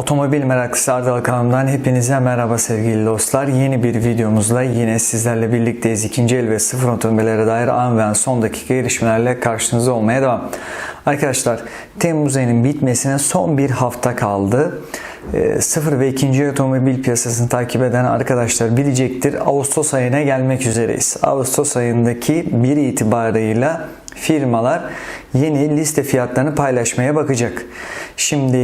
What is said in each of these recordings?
Otomobil meraklısı Ardal kanalımdan hepinize merhaba sevgili dostlar. Yeni bir videomuzla yine sizlerle birlikteyiz. İkinci el ve sıfır otomobillere dair an ve son dakika gelişmelerle karşınızda olmaya devam. Arkadaşlar Temmuz ayının bitmesine son bir hafta kaldı. E, sıfır ve ikinci otomobil piyasasını takip eden arkadaşlar bilecektir. Ağustos ayına gelmek üzereyiz. Ağustos ayındaki bir itibarıyla firmalar yeni liste fiyatlarını paylaşmaya bakacak. Şimdi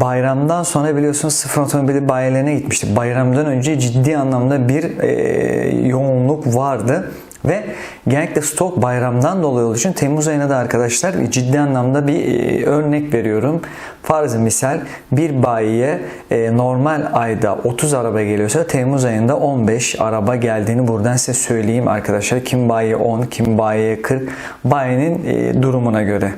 bayramdan sonra biliyorsunuz sıfır otomobili bayilerine gitmiştik. Bayramdan önce ciddi anlamda bir e, yoğunluk vardı. Ve genellikle stok bayramdan dolayı olduğu için Temmuz ayına da arkadaşlar ciddi anlamda bir e, örnek veriyorum. Farz misal bir bayiye e, normal ayda 30 araba geliyorsa Temmuz ayında 15 araba geldiğini buradan size söyleyeyim arkadaşlar. Kim bayiye 10, kim bayiye 40 bayinin e, durumuna göre.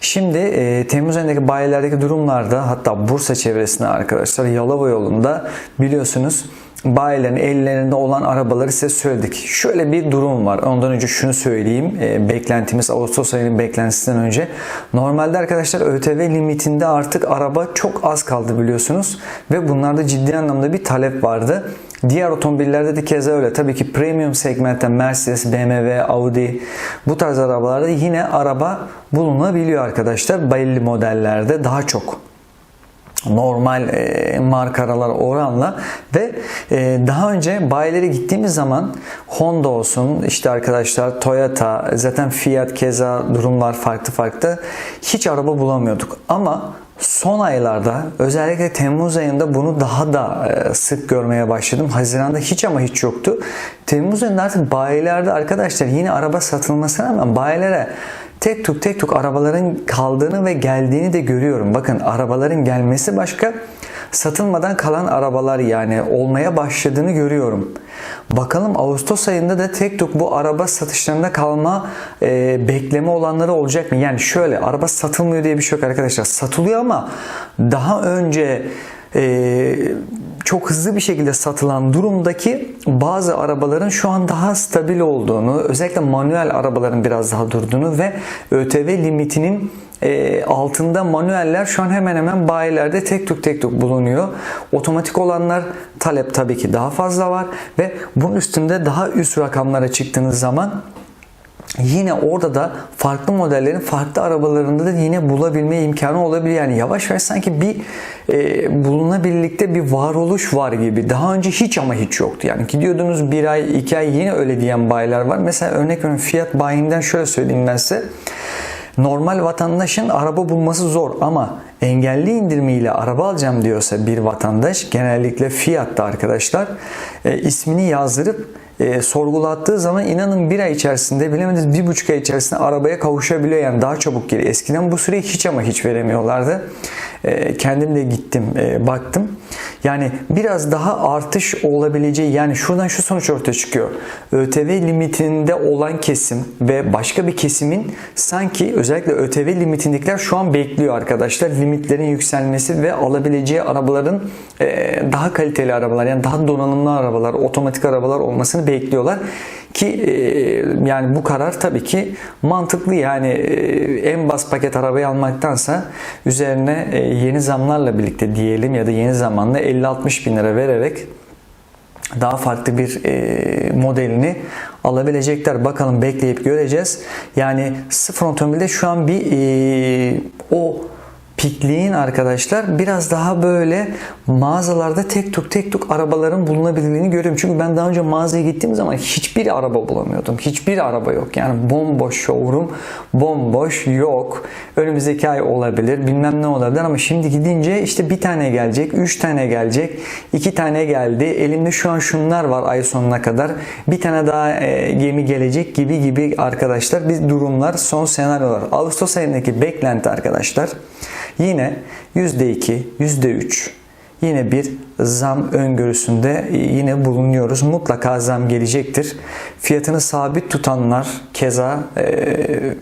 Şimdi e, Temmuz ayındaki bayilerdeki durumlarda hatta Bursa çevresinde arkadaşlar Yalova yolunda biliyorsunuz bayilerin ellerinde olan arabaları size söyledik. Şöyle bir durum var. Ondan önce şunu söyleyeyim. E, beklentimiz Ağustos ayının beklentisinden önce. Normalde arkadaşlar ÖTV limitinde artık araba çok az kaldı biliyorsunuz. Ve bunlarda ciddi anlamda bir talep vardı. Diğer otomobillerde de keza öyle. Tabii ki premium segmentte Mercedes, BMW, Audi bu tarz arabalarda yine araba bulunabiliyor arkadaşlar. Belli modellerde daha çok normal e, markalar oranla ve e, daha önce bayilere gittiğimiz zaman Honda olsun işte arkadaşlar Toyota zaten Fiat keza durumlar farklı farklı hiç araba bulamıyorduk ama Son aylarda özellikle Temmuz ayında bunu daha da e, sık görmeye başladım. Haziran'da hiç ama hiç yoktu. Temmuz ayında artık bayilerde arkadaşlar yine araba satılmasına rağmen bayilere tek tuk tek tuk arabaların kaldığını ve geldiğini de görüyorum. Bakın arabaların gelmesi başka, satılmadan kalan arabalar yani olmaya başladığını görüyorum. Bakalım Ağustos ayında da tek tuk bu araba satışlarında kalma e, bekleme olanları olacak mı? Yani şöyle araba satılmıyor diye bir şey yok arkadaşlar. Satılıyor ama daha önce e, çok hızlı bir şekilde satılan durumdaki bazı arabaların şu an daha stabil olduğunu, özellikle manuel arabaların biraz daha durduğunu ve ÖTV limitinin e, altında manueller şu an hemen hemen bayilerde tek tuk tek tuk bulunuyor. Otomatik olanlar talep tabii ki daha fazla var ve bunun üstünde daha üst rakamlara çıktığınız zaman yine orada da farklı modellerin farklı arabalarında da yine bulabilme imkanı olabilir. Yani yavaş yavaş sanki bir e, birlikte bir varoluş var gibi. Daha önce hiç ama hiç yoktu. Yani gidiyordunuz bir ay iki ay yine öyle diyen bayiler var. Mesela örnek veriyorum fiyat bayinden şöyle söyleyeyim ben size. Normal vatandaşın araba bulması zor ama engelli indirimiyle araba alacağım diyorsa bir vatandaş genellikle fiyatta arkadaşlar e, ismini yazdırıp e, sorgulattığı zaman inanın bir ay içerisinde bilemediniz bir buçuk ay içerisinde arabaya kavuşabiliyor. Yani daha çabuk geliyor. Eskiden bu süreyi hiç ama hiç veremiyorlardı. E, kendim de gittim e, baktım. Yani biraz daha artış olabileceği yani şuradan şu sonuç ortaya çıkıyor. ÖTV limitinde olan kesim ve başka bir kesimin sanki özellikle ÖTV limitindekiler şu an bekliyor arkadaşlar. Limitlerin yükselmesi ve alabileceği arabaların e, daha kaliteli arabalar yani daha donanımlı arabalar, otomatik arabalar olmasını bekliyorlar. Ki e, yani bu karar tabii ki mantıklı yani e, en bas paket arabayı almaktansa üzerine e, yeni zamlarla birlikte diyelim ya da yeni zamanla 50-60 bin lira vererek daha farklı bir e, modelini alabilecekler. Bakalım bekleyip göreceğiz. Yani sıfır otomobilde şu an bir e, o pikliğin arkadaşlar biraz daha böyle mağazalarda tek tuk tek tuk arabaların bulunabilirliğini görüyorum. Çünkü ben daha önce mağazaya gittiğim zaman hiçbir araba bulamıyordum. Hiçbir araba yok. Yani bomboş showroom, bomboş yok. Önümüzdeki ay olabilir, bilmem ne olabilir ama şimdi gidince işte bir tane gelecek, üç tane gelecek, iki tane geldi. Elimde şu an şunlar var ay sonuna kadar. Bir tane daha e, gemi gelecek gibi gibi arkadaşlar. Bir durumlar, son senaryolar. Ağustos ayındaki beklenti arkadaşlar. Yine %2, %3 yine bir zam öngörüsünde yine bulunuyoruz. Mutlaka zam gelecektir. Fiyatını sabit tutanlar keza e,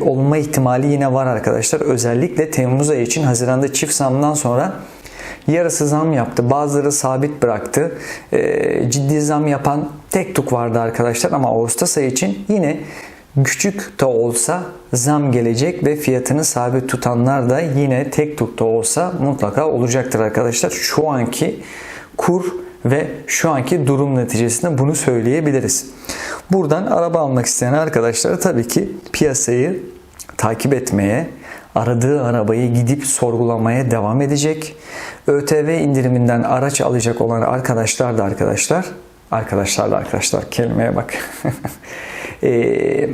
olma ihtimali yine var arkadaşlar. Özellikle Temmuz ayı için Haziran'da çift zamdan sonra yarısı zam yaptı. Bazıları sabit bıraktı. E, ciddi zam yapan tek tuk vardı arkadaşlar ama Ağustos ayı için yine küçük de olsa zam gelecek ve fiyatını sabit tutanlar da yine tek de olsa mutlaka olacaktır arkadaşlar. Şu anki kur ve şu anki durum neticesinde bunu söyleyebiliriz. Buradan araba almak isteyen arkadaşlar tabii ki piyasayı takip etmeye, aradığı arabayı gidip sorgulamaya devam edecek. ÖTV indiriminden araç alacak olan arkadaşlar da arkadaşlar, arkadaşlar da arkadaşlar kelimeye bak. Ee,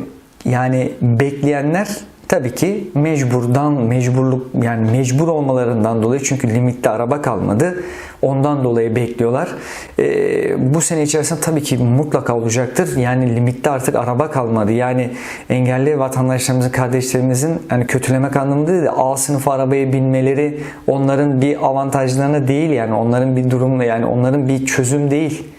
yani bekleyenler tabii ki mecburdan mecburluk yani mecbur olmalarından dolayı çünkü limitte araba kalmadı. Ondan dolayı bekliyorlar. Ee, bu sene içerisinde tabii ki mutlaka olacaktır. Yani limitte artık araba kalmadı. Yani engelli vatandaşlarımızın, kardeşlerimizin hani kötülemek anlamında değil de A sınıfı arabaya binmeleri onların bir avantajlarına değil yani onların bir durumla yani onların bir çözüm değil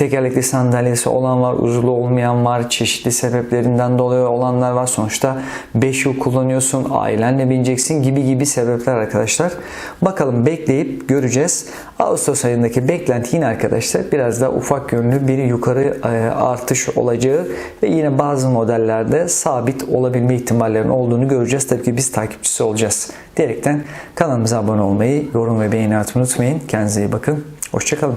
tekerlekli sandalyesi olan var, uzulu olmayan var, çeşitli sebeplerinden dolayı olanlar var. Sonuçta 5 yıl kullanıyorsun, ailenle bineceksin gibi gibi sebepler arkadaşlar. Bakalım bekleyip göreceğiz. Ağustos ayındaki beklenti yine arkadaşlar biraz daha ufak yönlü bir yukarı e, artış olacağı ve yine bazı modellerde sabit olabilme ihtimallerinin olduğunu göreceğiz. Tabii ki biz takipçisi olacağız. Diyerekten kanalımıza abone olmayı, yorum ve beğeni atmayı unutmayın. Kendinize iyi bakın. Hoşçakalın.